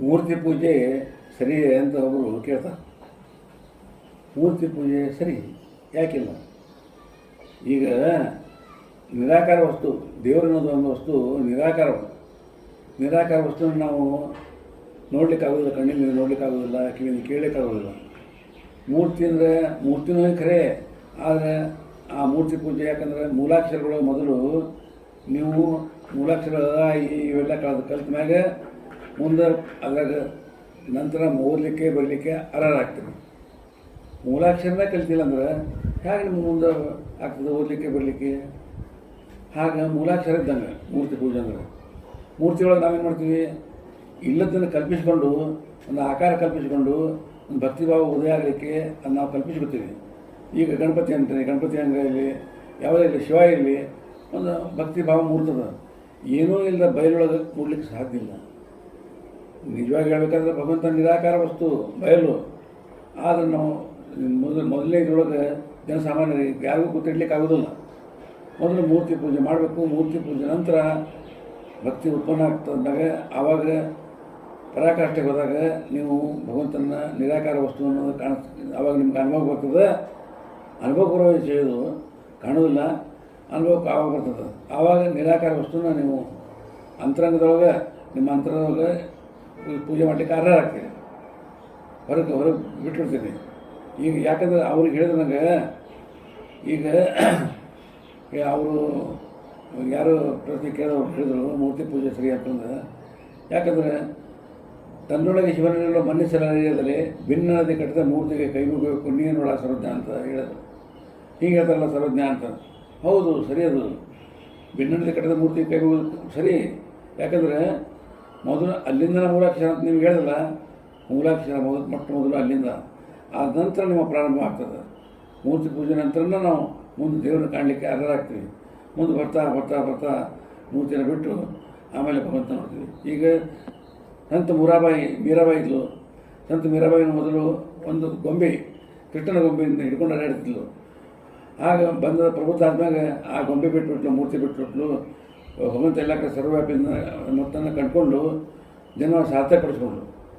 ಮೂರ್ತಿ ಪೂಜೆ ಸರಿ ಅಂತ ಒಬ್ಬರು ಕೇಳ್ತಾರೆ. ಮೂರ್ತಿ ಪೂಜೆ ಸರಿ ಯಾಕಿಲ್ಲ ಈಗ ನಿರಾಕಾರ ವಸ್ತು, ದೇವರು ಅನ್ನೋದು ಒಂದು ವಸ್ತು, ನಿರಾಕಾರ ನಿರಾಕಾರ ವಸ್ತುವನ್ನು ನಾವು ನೋಡ್ಲಿಕ್ಕಾಗೋದಿಲ್ಲ, ಕಣ್ಣಿಂದ ನೋಡ್ಲಿಕ್ಕಾಗೋದಿಲ್ಲ, ಕಿವಿಯಿಂದ ಕೇಳಲಿಕ್ಕಾಗೋದಿಲ್ಲ. ಮೂರ್ತಿ ಅಂದರೆ ಮೂರ್ತಿನೂ ಖರೆ, ಆದರೆ ಆ ಮೂರ್ತಿ ಪೂಜೆ ಯಾಕಂದರೆ ಮೂಲಾಕ್ಷರಗಳು ಮೊದಲು ನೀವು ಮೂಲಾಕ್ಷರ ಇವೆಲ್ಲ ಕಳೆದು ಕಲ್ತ ಮ್ಯಾಗ ಮುಂದೆ ಅದ್ರಾಗ ನಂತರ ಓದಲಿಕ್ಕೆ, ಬರಲಿಕ್ಕೆ ಆಗ್ತದೆ ಮೂಲಾಕ್ಷರನೇ ಕಲಿತಿಲ್ಲ ಅಂದ್ರೆ ಹೇಗೆ ನಿಮ್ಗೆ ಮುಂದೆ ಆಗ್ತದೆ ಓದಲಿಕ್ಕೆ, ಬರಲಿಕ್ಕೆ? ಹಾಗೆ ಮೂಲಾಕ್ಷರ ಇದ್ದಂಗೆ, ಮೂರ್ತಿ ಪೂಜೆ ಅಂದ್ರೆ. ಮೂರ್ತಿ ಒಳಗೆ ನಾವೇನು ಮಾಡ್ತೀವಿ? ಇಲ್ಲದನ್ನು ಕಲ್ಪಿಸಿಕೊಂಡು, ಒಂದು ಆಕಾರ ಕಲ್ಪಿಸಿಕೊಂಡು, ಒಂದು ಭಕ್ತಿಭಾವ ಉದಯ ಆಗಲಿಕ್ಕೆ ಅದನ್ನ ನಾವು ಕಲ್ಪಿಸ್ಕೊತೀವಿ. ಈಗ ಗಣಪತಿ ಅಂತಾನೆ ಗಣಪತಿ ಅಂಗ ಇರಲಿ ಯಾವುದೇ ಇರಲಿ ಶಿವ ಇರಲಿ ಒಂದು ಭಕ್ತಿಭಾವ ಮೂರ್ತದ. ಏನೂ ಇಲ್ಲದ ಬಯಲೊಳಗೆ ಮೂಡ್ಲಿಕ್ಕೆ ಸಾಧ್ಯ ಇಲ್ಲ. ನಿಜವಾಗಿ ಹೇಳ್ಬೇಕಾದ್ರೆ ಭಗವಂತ ನಿರಾಕಾರ ವಸ್ತು, ಬಯಲು. ಆದರೆ ನಾವು ಮೊದಲು ಮೊದಲನೇ ಇದ್ರೊಳಗೆ ಜನಸಾಮಾನ್ಯರಿಗೆ ಯಾರಿಗೂ ಗೊತ್ತಿಡ್ಲಿಕ್ಕೆ ಆಗೋದಿಲ್ಲ ಮೊದಲು ಮೂರ್ತಿ ಪೂಜೆ ಮಾಡಬೇಕು, ಮೂರ್ತಿ ಪೂಜೆ ನಂತರ ಭಕ್ತಿ ಉತ್ಪನ್ನ ಆಗ್ತಂದಾಗ ಆವಾಗ ಪರಾಕಾಷ್ಠೆಗೆ ಹೋದಾಗ ನೀವು ಭಗವಂತನ ನಿರಾಕಾರ ವಸ್ತು ಅನ್ನೋದು ಕಾಣ, ಆವಾಗ ನಿಮ್ಗೆ ಅನುಭವ ಬರ್ತದೆ. ಅನುಭವ ಪೂರ್ವ ಹೇಳೋದು ಕಾಣೋದಿಲ್ಲ ಅನುಭವಕ್ಕೆ ಆವಾಗ ಬರ್ತದೆ. ಆವಾಗ ನಿರಾಕಾರ ವಸ್ತುನ ನೀವು ಅಂತರಂಗದೊಳಗೆ, ನಿಮ್ಮ ಅಂತರಂಗದೊಳಗೆ ಪೂಜೆ ಮಾಡಲಿಕ್ಕೆ ಅರ್ಹರಾಗ್ತೀರಿ. ಹೊರಗೆ ಹೊರಗೆ ಬಿಟ್ಬಿಡ್ತೀನಿ. ಈಗ ಯಾಕಂದ್ರೆ ಅವ್ರಿಗೆ ಹೇಳಿದ ನಂಗೆ, ಈಗ ಅವರು ಯಾರು ಪ್ರತಿ ಕೇಳೋರು ಹೇಳಿದ್ರು, ಮೂರ್ತಿ ಪೂಜೆ ಸರಿ ಅಂತಂದ್ರೆ, ಯಾಕಂದರೆ ತನ್ನೊಳಗೆ ಶಿವನಲ್ಲಿರುವ ಮನೆ ನಡೆಯದಲ್ಲಿ ಭಿನ್ನನದಿ ಕಟ್ಟಿದ ಮೂರ್ತಿಗೆ ಕೈ ಮುಗಿಬೇಕು ನೀನೊಳ ಸರ್ವಜ್ಞ ಅಂತ ಹೇಳಿದ್ರು. ಹೀಗೆ ಹೇಳ್ತಾರಲ್ಲ ಸರ್ವಜ್ಞ ಅಂತ. ಹೌದು, ಸರಿ ಅದು. ಭಿನ್ನನದಿ ಕಟ್ಟಿದ ಮೂರ್ತಿಗೆ ಕೈ ಮುಗಿದು, ಸರಿ. ಯಾಕಂದರೆ ಮೊದಲು ಅಲ್ಲಿಂದ ಮೂಲಾಕ್ಷರ ಅಂತ ನೀವು ಹೇಳಿದಲ್ಲ ಮೂಲಾಕ್ಷರ ಮೊದಲು ಮೊಟ್ಟ ಮೊದಲು ಅಲ್ಲಿಂದ. ಆದ ನಂತರ ನಿಮ್ಮ ಪ್ರಾರಂಭ ಆಗ್ತದೆ. ಮೂರ್ತಿ ಪೂಜೆ ನಂತರನೇ ನಾವು ಮುಂದೆ ದೇವರನ್ನ ಕಾಣಲಿಕ್ಕೆ ಅರ್ಹರಾಗ್ತೀವಿ. ಮುಂದೆ ಬರ್ತಾ ಬರ್ತಾ ಬರ್ತಾ ಮೂರ್ತಿನ ಬಿಟ್ಟು ಆಮೇಲೆ ಭಗವಂತ ನೋಡ್ತೀವಿ. ಈಗ ಸಂತ ಮುರಾಬಾಯಿ, ಮೀರಾಬಾಯಿ ಇದ್ಲು. ಸಂತ ಮೀರಾಬಾಯಿನ ಮೊದಲು ಒಂದು ಗೊಂಬೆ, ಕೃಷ್ಣನ ಗೊಂಬೆಯಿಂದ ಹಿಡ್ಕೊಂಡು ಅಡ್ಡಾಡ್ತಿದ್ಲು ಆಗ ಬಂದ ಪ್ರಭುತ್ವ ಆದ್ಮ್ಯಾಗ ಆ ಗೊಂಬೆ ಬಿಟ್ಬಿಟ್ಲು, ಮೂರ್ತಿ ಬಿಟ್ಬಿಟ್ಲು. ಭಗವಂತ ಇಲಾಖೆ ಸರ್ವ್ಯಾಪಿಯಿಂದ ಮೊತ್ತನ ಕಂಡುಕೊಂಡು ಜನ ಸಾರ್ಥಕಪಡಿಸ್ಕೊಂಡ್ರು